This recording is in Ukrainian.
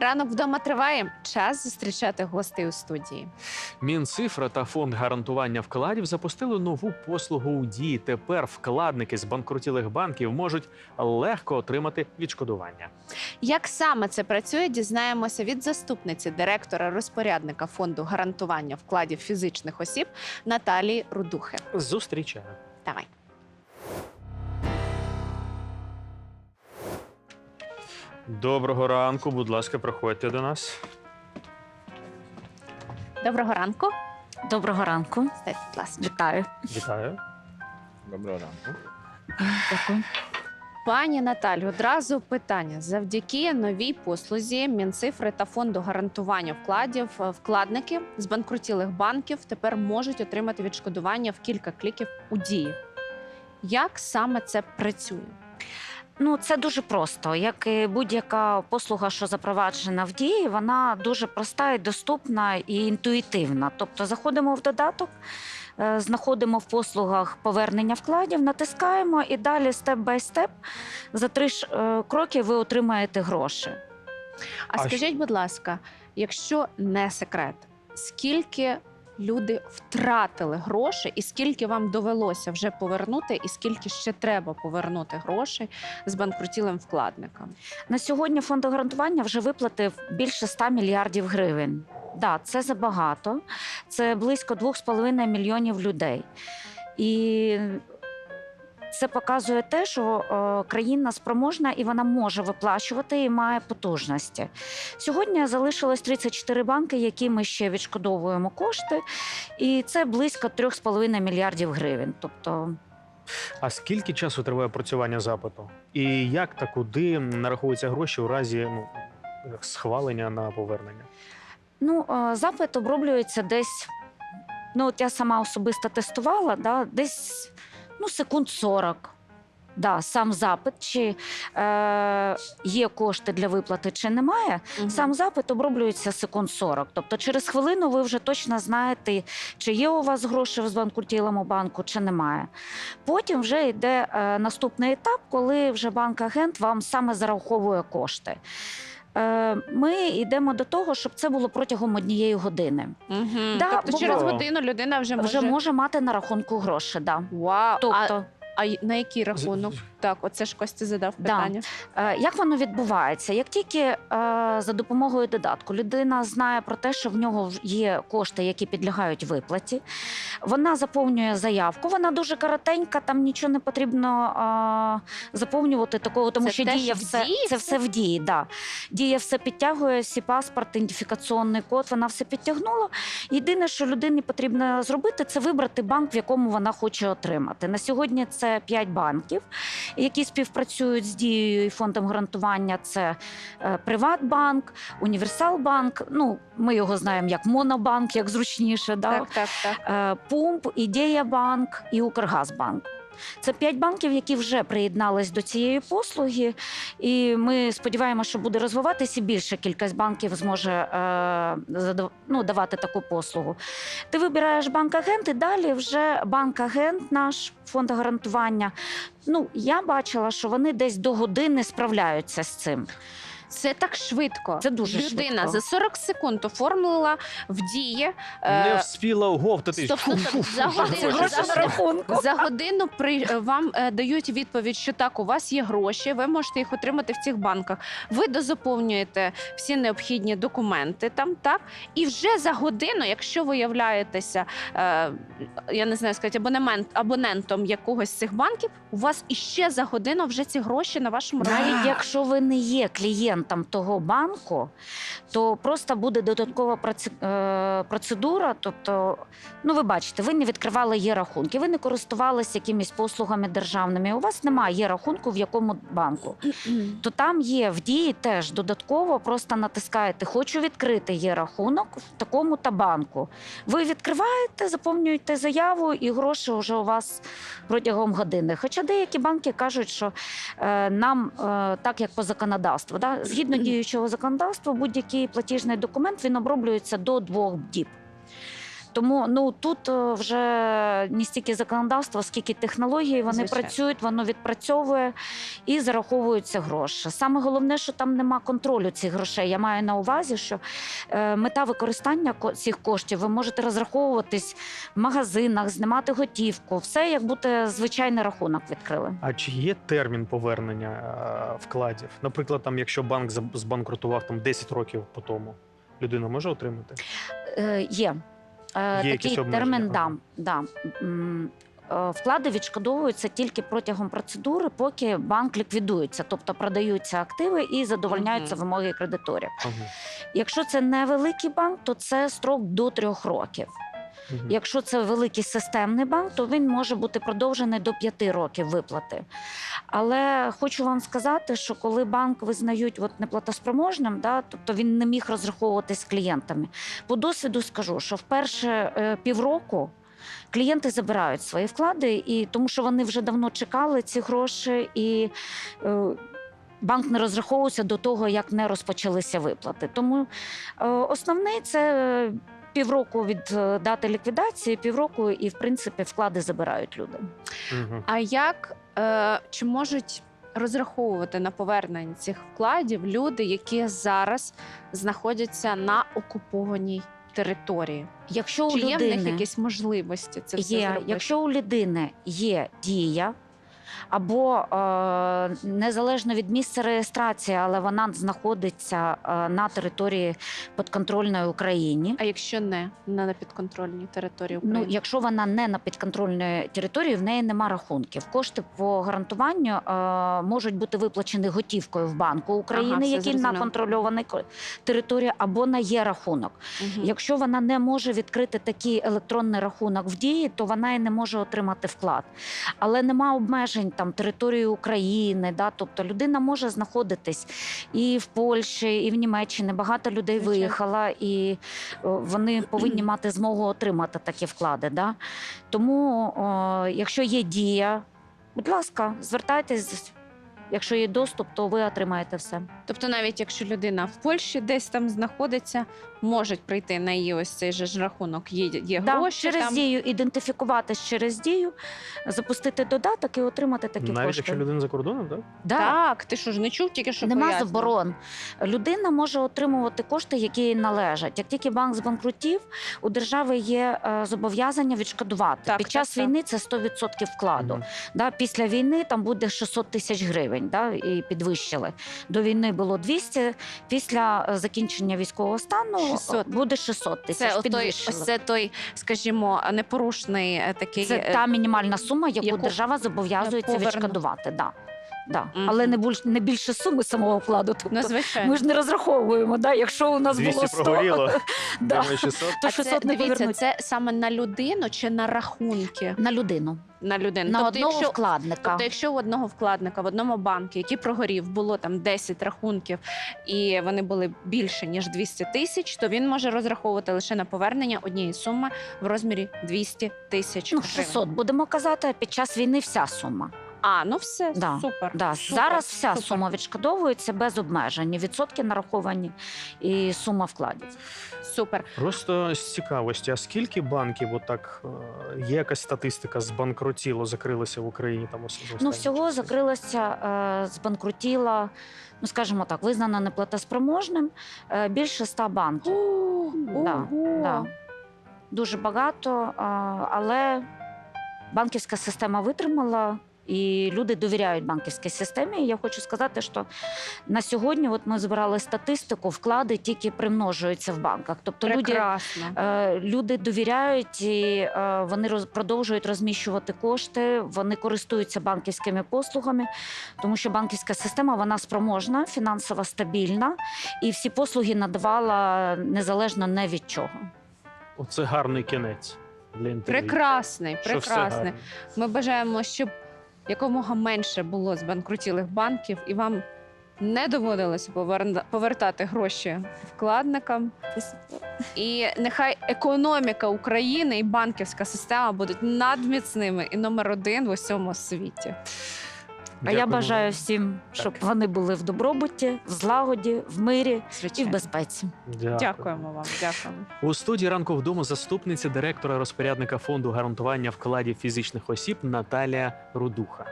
Ранок вдома триває. Час зустрічати гостей у студії. Мінцифра та фонд гарантування вкладів запустили нову послугу у дії. Тепер вкладники з банкрутілих банків можуть легко отримати відшкодування. Як саме це працює, дізнаємося від заступниці директора розпорядника фонду гарантування вкладів фізичних осіб Наталії Рудухи. Зустрічаю. Доброго ранку, будь ласка, проходьте до нас. Доброго ранку. Доброго ранку. Стать, будь ласка. Вітаю. Вітаю. Доброго ранку. Дякую. Пані Наталю, одразу питання. Завдяки новій послузі Мінцифри та фонду гарантування вкладів е, вкладники з банкрутілих банків тепер можуть отримати відшкодування в кілька кліків у дії. Як саме це працює? Ну, це дуже просто. Як і будь-яка послуга, що запроваджена в дії, вона дуже проста і доступна і інтуїтивна. Тобто заходимо в додаток, е, знаходимо в послугах повернення вкладів, натискаємо і далі степ бай степ за три ж, е, кроки ви отримаєте гроші. А, А скажіть, будь ласка, якщо не секрет, скільки люди втратили гроші, і скільки вам довелося вже повернути, і скільки ще треба повернути грошей з банкрутілим вкладникам? На сьогодні фонд гарантування вже виплатив більше 100 мільярдів гривень. Да, це забагато. Це близько 2,5 мільйонів людей. І це показує те, що е, країна спроможна і вона може виплачувати і має потужності. Сьогодні залишилось 34 банки, які ми ще відшкодовуємо кошти, і це близько 3,5 мільярдів гривень. Тобто А скільки часу триває опрацювання запиту? І як та куди нараховуються гроші у разі ну, схвалення на повернення? Ну, е, запит оброблюється десь. Ну, от я сама особисто тестувала, да, десь ну, секунд 40. Да, сам запит, чи е, є кошти для виплати, чи немає. Сам запит оброблюється секунд 40. Тобто через хвилину ви вже точно знаєте, чи є у вас гроші в банкрутілому банку, чи немає. Потім вже йде е, наступний етап, коли вже банк-агент вам саме зараховує кошти. Е, ми йдемо до того, щоб це було протягом однієї години. Угу. Да, тобто бо- через годину людина вже може. Вже може мати на рахунку гроші. Да. Вау. Тобто, А, а й- на який рахунок? Так, оце ж Костя задав Да. питання. Е, Як воно відбувається? Як тільки е, за допомогою додатку людина знає про те, що в нього є кошти, які підлягають виплаті, вона заповнює заявку. Вона дуже коротенька, там нічого не потрібно е, заповнювати такого, тому Це що теж діє все дії це все? все в дії. Да. Дія все підтягує, всі паспорт, ідентифікаційний код, вона все підтягнула. Єдине, що людині потрібно зробити, це вибрати банк, в якому вона хоче отримати. На сьогодні це 5 банків які співпрацюють з дією і фондом гарантування. Це е, Приватбанк, Універсалбанк. Ну, ми його знаємо як Монобанк, як зручніше. Да? Так, так, так. Е, Пумп, Ідеябанк і Укргазбанк. Це п'ять банків, які вже приєднались до цієї послуги, і ми сподіваємося, що буде розвиватися і більша кількість банків зможе е, ну, давати таку послугу. Ти вибираєш банк-агент, і далі вже банк-агент наш фонд гарантування. Ну, я бачила, що вони десь до години справляються з цим. Це так швидко. Це дуже Людина швидко. за 40 секунд оформила в дії. Не е, вспіла оговтати. стоп, стоп, стоп. За годину, за, за годину при е, вам е, дають відповідь, що так, у вас є гроші, ви можете їх отримати в цих банках. Ви дозаповнюєте всі необхідні документи там, так і вже за годину, якщо ви являєтеся, е, я не знаю, сказати, абонемент абонентом якогось з цих банків, у вас іще за годину вже ці гроші на вашому рахунку. Якщо ви не є клієнтом того банку, то просто буде додаткова е, процедура. Тобто, ну ви бачите, ви не відкривали є рахунки, ви не користувалися якимись послугами державними. У вас немає є рахунку в якому банку. То там є в дії теж додатково, просто натискаєте Хочу відкрити є рахунок в такому та банку. Ви відкриваєте, заповнюєте заяву, і гроші вже у вас протягом години. Хоча деякі банки кажуть, що е, нам е, так як по законодавству, да, згідно діючого законодавства, будь-який платіжний документ він оброблюється до двох діб. Тому ну тут е, вже не стільки законодавство, скільки технології. Вони Звичайно. працюють, воно відпрацьовує і зараховуються гроші. Саме головне, що там нема контролю цих грошей. Я маю на увазі, що е, мета використання ко- цих коштів ви можете розраховуватись в магазинах, знімати готівку, все як будто звичайний рахунок відкрили. А чи є термін повернення е, вкладів? Наприклад, там, якщо банк збанкрутував там 10 років по тому, людина може отримати? Е, є. Е, Є такий термін, да, да. Е, Вклади відшкодовуються тільки протягом процедури, поки банк ліквідується, тобто продаються активи і задовольняються угу. вимоги кредиторів. Угу. Якщо це невеликий банк, то це строк до трьох років. Якщо це великий системний банк, то він може бути продовжений до п'яти років виплати. Але хочу вам сказати, що коли банк визнають от неплатоспроможним, да, тобто він не міг розраховуватись з клієнтами. По досвіду скажу, що в перше е, півроку. Клієнти забирають свої вклади, і тому що вони вже давно чекали ці гроші, і е, банк не розраховувався до того, як не розпочалися виплати. Тому е, основний це е, півроку від е, дати ліквідації, півроку, і в принципі вклади забирають люди. А як е, чи можуть розраховувати на повернення цих вкладів люди, які зараз знаходяться на окупованій території? Якщо у Чи є в них якісь можливості це все є, зробити? якщо у людини є дія. Або е, незалежно від місця реєстрації, але вона знаходиться е, на території підконтрольної Україні. А якщо не на підконтрольній території Ну, якщо вона не на підконтрольній території, в неї нема рахунків. Кошти по гарантуванню е, можуть бути виплачені готівкою в банку України, Ага, який на контрольованій території, або на є рахунок. Мгм. Якщо вона не може відкрити такий електронний рахунок в дії, то вона і не може отримати вклад. Але нема обмежень там території України. Да? Тобто людина може знаходитись і в Польщі, і в Німеччині. Багато людей виїхала, і вони повинні мати змогу отримати такі вклади. Да? Тому, о, якщо є дія, будь ласка, звертайтесь. Якщо є доступ, то ви отримаєте все. Тобто, навіть якщо людина в Польщі десь там знаходиться, можуть прийти на її ось цей же ж рахунок. Є, є Да, гроші через там. дію ідентифікуватись через дію, запустити додаток і отримати такі Навіть кошти. якщо людина за кордоном, так? Да. Так, ти що ж не чув тільки що Нема пояснив? заборон. Людина може отримувати кошти, які їй належать. Як тільки банк збанкрутів, у держави є е, зобов'язання відшкодувати. Так, Під так, час так. війни це 100% вкладу. Мгм. Да, після війни там буде 600 тисяч гривень, да, і підвищили. До війни було 200, після е, закінчення військового стану 600. буде 600 тисяч. Це підвищили. це той, скажімо, непорушний е, такий. Це е, та мінімальна сума, яку, яку держава зобов'язується відшкодувати. Да. Да. Мгм. Але не, більш, не більше суми самого вкладу. Тобто, Ну, звичайно. ми ж не розраховуємо. Да? Якщо у нас 200 було 100, прогоріло, да, думаю, 600. то А це, 600 не дивіться, повернуть. це саме на людину чи на рахунки На людину, на людину? на тобто, одного якщо, вкладника. тобто, якщо у одного вкладника в одному банку, який прогорів, було там 10 рахунків, і вони були більше ніж 200 тисяч, то він може розраховувати лише на повернення однієї суми в розмірі 200 тисяч ну, гривень. 600, будемо казати, під час війни вся сума. А, ну все, Да, супер. Да. супер, Зараз вся супер. сума відшкодовується без обмежень. Відсотки нараховані і сума вкладів. Супер. Просто з цікавості, а скільки банків отак е, є якась статистика збанкрутіло, закрилося в Україні там особливо? Ну, всього закрилося, е, збанкрутіла, ну скажімо так, визнана неплатоспроможним е, більше ста банків. Да, Ого. Да. Дуже багато, але банківська система витримала. І люди довіряють банківській системі. І я хочу сказати, що на сьогодні, от ми збирали статистику, вклади тільки примножуються в банках. Тобто люди, е, люди довіряють і е, вони роз, продовжують розміщувати кошти, вони користуються банківськими послугами, тому що банківська система вона спроможна, фінансово стабільна, і всі послуги надавала незалежно не від чого. Оце гарний кінець для інтерв'ю. Прекрасний, Що все прекрасний. гарно. Ми бажаємо, щоб якомога менше було збанкрутілих банків, і вам не доводилося повертати гроші вкладникам. І нехай економіка України і банківська система будуть надміцними і номер один в усьому світі. А я бажаю всім, щоб Так. вони були в добробуті, в злагоді, в мирі і в Звичайно. безпеці. Дякую. Дякуємо вам. Дякуємо. У студії ранку вдома заступниця директора розпорядника фонду гарантування вкладів фізичних осіб Наталія Рудуха.